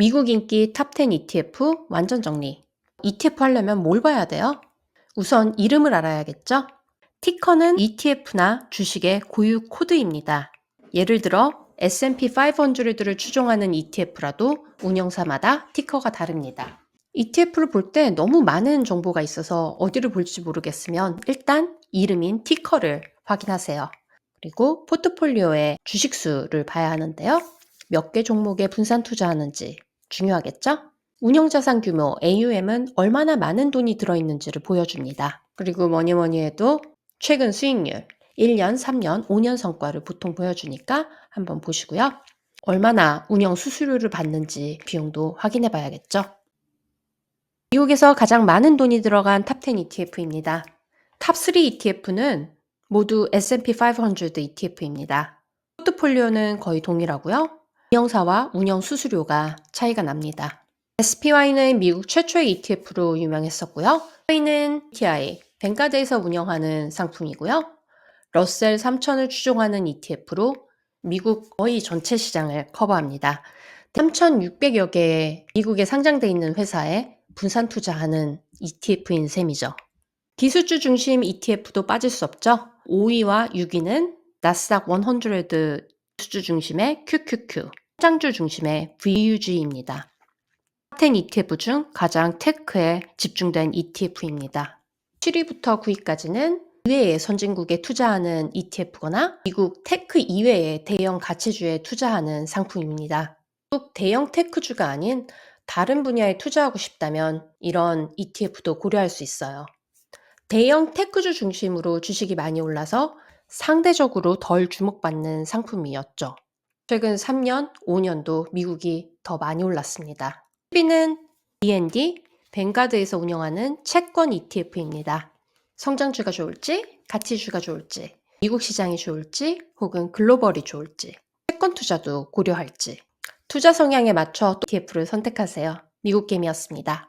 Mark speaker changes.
Speaker 1: 미국 인기 탑10 ETF 완전 정리. ETF 하려면 뭘 봐야 돼요? 우선 이름을 알아야겠죠? 티커는 ETF나 주식의 고유 코드입니다. 예를 들어 S&P 500를 추종하는 ETF라도 운영사마다 티커가 다릅니다. ETF를 볼 때 너무 많은 정보가 있어서 어디를 볼지 모르겠으면 일단 이름인 티커를 확인하세요. 그리고 포트폴리오의 주식수를 봐야 하는데요. 몇 개 종목에 분산 투자하는지 중요하겠죠? 운영자산 규모 AUM은 얼마나 많은 돈이 들어있는지를 보여줍니다. 그리고 뭐니 뭐니 해도 최근 수익률 1년, 3년, 5년 성과를 보통 보여주니까 한번 보시고요. 얼마나 운영 수수료를 받는지 비용도 확인해 봐야겠죠. 미국에서 가장 많은 돈이 들어간 탑10 ETF입니다. 탑3 ETF는 모두 S&P 500 ETF입니다. 포트폴리오는 거의 동일하고요. 운영사와 운영 수수료가 차이가 납니다. SPY는 미국 최초의 ETF로 유명했었고요. Y는 TI, 뱅가드에서 운영하는 상품이고요. 러셀 3000을 추종하는 ETF로 미국 거의 전체 시장을 커버합니다. 3,600여 개의 미국에 상장돼 있는 회사에 분산 투자하는 ETF인 셈이죠. 기술주 중심 ETF도 빠질 수 없죠. 5위와 6위는 나스닥 100 기술주 중심의 QQQ, 상장주 중심의 VUG입니다. 탑10 ETF 중 가장 테크에 집중된 ETF입니다. 7위부터 9위까지는 이외의 선진국에 투자하는 ETF거나 미국 테크 이외의 대형 가치주에 투자하는 상품입니다. 꼭 대형 테크주가 아닌 다른 분야에 투자하고 싶다면 이런 ETF도 고려할 수 있어요. 대형 테크주 중심으로 주식이 많이 올라서 상대적으로 덜 주목받는 상품이었죠. 최근 3년, 5년도 미국이 더 많이 올랐습니다. 10위는 BND, 뱅가드에서 운영하는 채권 ETF입니다. 성장주가 좋을지, 가치주가 좋을지, 미국 시장이 좋을지, 혹은 글로벌이 좋을지, 채권 투자도 고려할지, 투자 성향에 맞춰 ETF를 선택하세요. 미국 게임이었습니다.